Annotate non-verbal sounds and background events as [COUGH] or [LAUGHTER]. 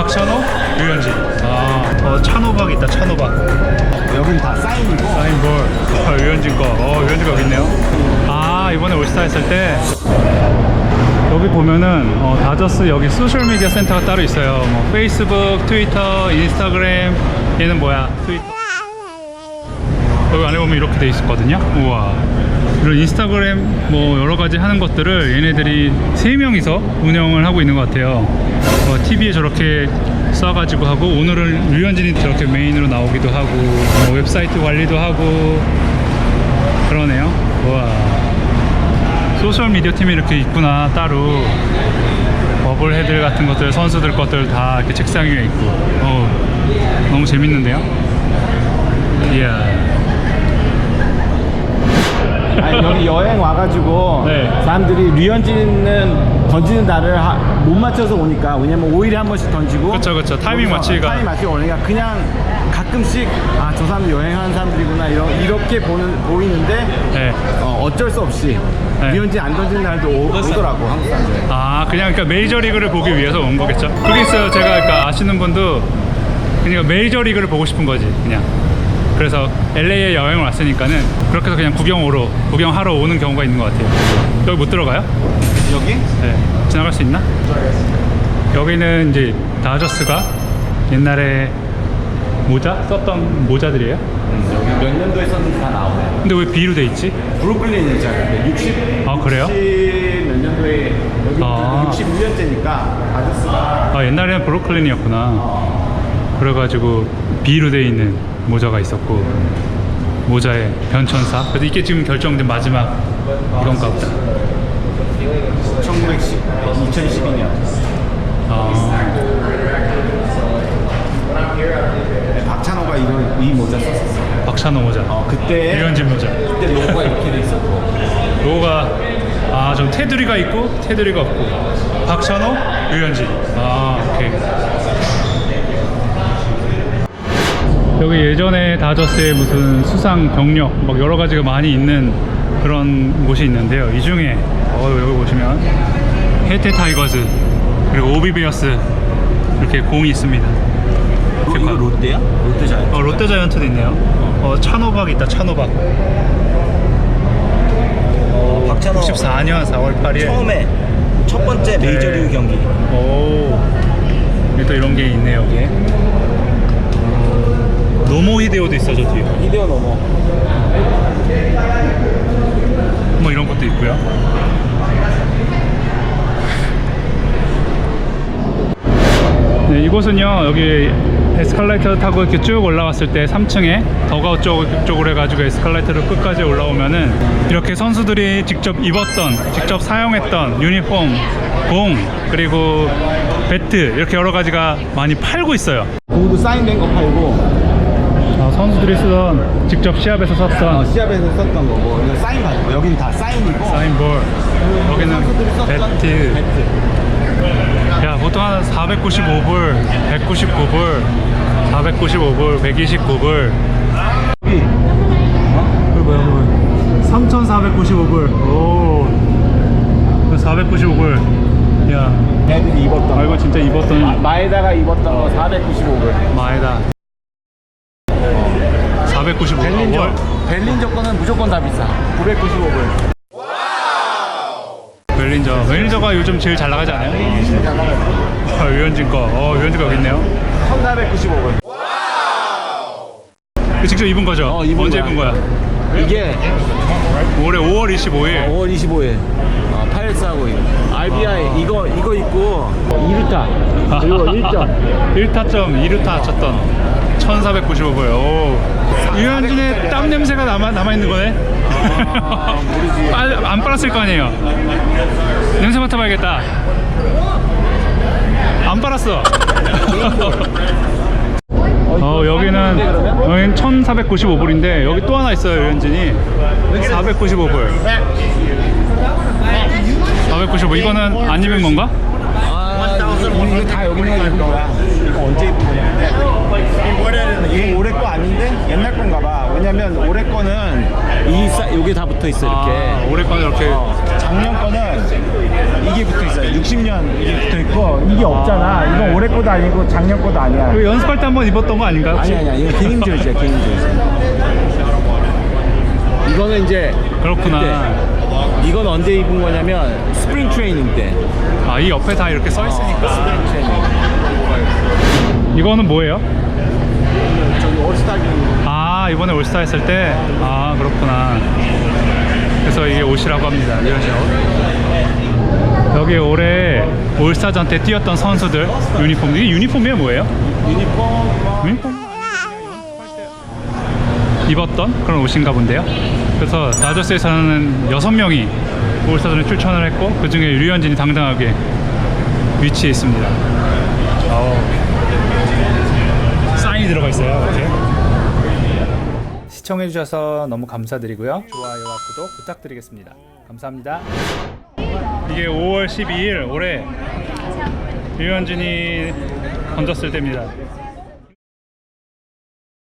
박찬호, 유현진. 아, 어, 찬호박 있다, 찬호박. 여긴 다 사인이고 사인볼. 어, 유현진 거. 어, 유현진 거 있네요. 아, 이번에 올스타 했을 때. 여기 보면은 어, 다저스 여기 소셜 미디어 센터가 따로 있어요. 뭐 페이스북, 트위터, 인스타그램. 얘는 뭐야? 트위터. 여기 안에 보면 이렇게 돼 있었거든요. 우와. 이런 인스타그램 뭐 여러 가지 하는 것들을 얘네들이 세 명이서 운영을 하고 있는 것 같아요. 어, TV에 저렇게 쏴가지고 하고 오늘은 류현진이 저렇게 메인으로 나오기도 하고 뭐 웹사이트 관리도 하고 그러네요. 우와. 소셜 미디어 팀이 이렇게 있구나 따로 버블 헤드 같은 것들 선수들 것들 다 이렇게 책상 위에 있고 어, 너무 재밌는데요. 이야. 아니, 여기 여행 와가지고 네. 사람들이 류현진은 던지는 날을 하- 못 맞춰서 오니까 왜냐면 5일에 한 번씩 던지고 그쵸, 그쵸. 타이밍 맞추기가. 타이밍 맞추기가 오니까 그냥 가끔씩 아 저 사람 여행하는 사람들이구나 이렇게 보는, 보이는데 네. 어, 어쩔 수 없이 네. 류현진 안 던지는 날도 오, 오더라고 한국 사람들 아 그냥 그러니까 메이저리그를 보기 위해서 온 거겠죠 그게 있어요 제가 그러니까 아시는 분도 그러니까 메이저리그를 보고 싶은 거지 그냥 그래서 LA에 여행을 왔으니까는 그렇게 해서 그냥 구경으로 구경하러 오는 경우가 있는 것 같아요 여기 못 들어가요? 여기? 네 지나갈 수 있나? 여기는 이제 다저스가 옛날에 모자 썼던 모자들이에요 여기 몇 년도에 썼는지 다 나오네 근데 왜 B로 돼 있지? 브루클린이잖아요 60, 아 그래요? 60몇 년도에 여기 아. 61년째니까 아저스가 아 옛날에는 브루클린이었구나 그래가지고 B로 돼 있는 모자가 있었고 모자의 변천사. 그래서 이게 지금 결정된 마지막 이건가 보다. 1910, 2012년. 아, 박찬호가 이런 이 모자 썼었어. 박찬호 모자. 어 그때 유현진 모자. 그때 로고가 이렇게 돼 있었고. 로고가 아 좀 테두리가 있고 테두리가 없고. 박찬호 유현진. 아 오케이 여기 예전에 다저스에 무슨 수상 경력 막 여러 가지가 많이 있는 그런 곳이 있는데요. 이 중에 어, 여기 보시면 해태 타이거즈 그리고 오비베어스 이렇게 공이 있습니다. 어, 이거 롯데야? 롯데 잘. 어, 롯데 자이언트도 있네요. 어, 찬호박 있다 찬호박. 박찬호. 94년 4월 8일. 처음에 첫 번째 메이저리그 네. 경기. 오, 또 이런 게 있네요, 여기에. 노모 히데오도 있어, 저 뒤에. 이대호 넘어 뭐 이런 것도 있고요. 네, 이곳은요, 여기 에스컬레이터 타고 이렇게 쭉 올라왔을 때 3층에 더가우 쪽, 쪽으로 해가지고 에스컬레이터를 끝까지 올라오면은 이렇게 선수들이 직접 입었던, 직접 사용했던 유니폼, 공, 그리고 배트, 이렇게 여러 가지가 많이 팔고 있어요. 공도 사인된 거 팔고 아, 선수들이 쓰던 직접 시합에서 어, 썼던 시합에서 썼던 거고 이거 사인 받고 여긴 다 사인이고. 사인볼. 여기는 선수들이 썼던 배트. 야 보통 한 495불 199불 495불 129불 여기 그 뭐야 뭐야? 3495불 오 495불 야. 애들이 입었던. 아 이거 진짜 입었던 마, 마에다가 입었던 거 495불. 마에다 495불 벨린저. 벨린저 거는 무조건 다 비싸. 995불. 벨린저 벨린저가 요즘 제일 잘 나가지 않아요? 아, 유현진 거 어, 유현진 거 여기 있네요 1495불. 이거 직접 입은 거죠? 어, 입은 언제 거야. 입은 거야? 이게 올해 5월 25일 5월 25일 어, 파일스하고 RBI 이거 이거 있고 2루타 그리고 1점 1타점 2루타 쳤던 1495불 오. 유현진의 땀 냄새가 남아, 남아있는 거네? 아. 빨- 안 빨았을 거 아니에요. 냄새 맡아봐야겠다. 안 빨았어. [LAUGHS] 어 여기는 여기는 1495불인데 여기 또 하나 있어요 유현진이. 495불. 495 이거는 안 입은 건가? 아, 이거 다 여기 있는 거 입은 거야. 이거 언제 입은 거냐? 이거 올해 거 아닌데 옛날 건가 봐. 왜냐면 올해 거는 이 사, 여기 다 붙어 있어 이렇게. 아, 올해 거는 이렇게 어, 작년 거는 이게 붙어 있어요. 60년 이게 붙어 있고 이게 없잖아. 이건 올해 거도 아니고 작년 거도 아니야. 이거 연습할 때 한 번 입었던 거 아닌가요? 혹시? 아니 아니야. 이거 개인 저지야 개인 저지. [LAUGHS] 이거는 이제 그렇구나. 이건 언제 입은 거냐면 스프링 트레이닝 때. 아, 이 옆에 다 이렇게 써 있으니까. 스프링 트레이닝. 이거는 뭐예요? 저기 올스타 경기. 아, 이번에 올스타 했을 때? 아, 그렇구나. 그래서 이게 옷이라고 합니다. 이런 식으로. 여기 올해 올스타전 때 뛰었던 선수들 유니폼. 이게 유니폼이 뭐예요? 유니폼 유니폼? 입었던 그런 옷인가 본데요. 그래서 다저스에서는 여섯 명이 올스타전에 출전을 했고 그 중에 류현진이 당당하게 위치해 있습니다. 아우. 사인이 들어가 있어요. 이렇게. 시청해주셔서 너무 감사드리고요. 좋아요와 구독 부탁드리겠습니다. 감사합니다. 이게 5월 12일 올해 류현진이 던졌을 때입니다.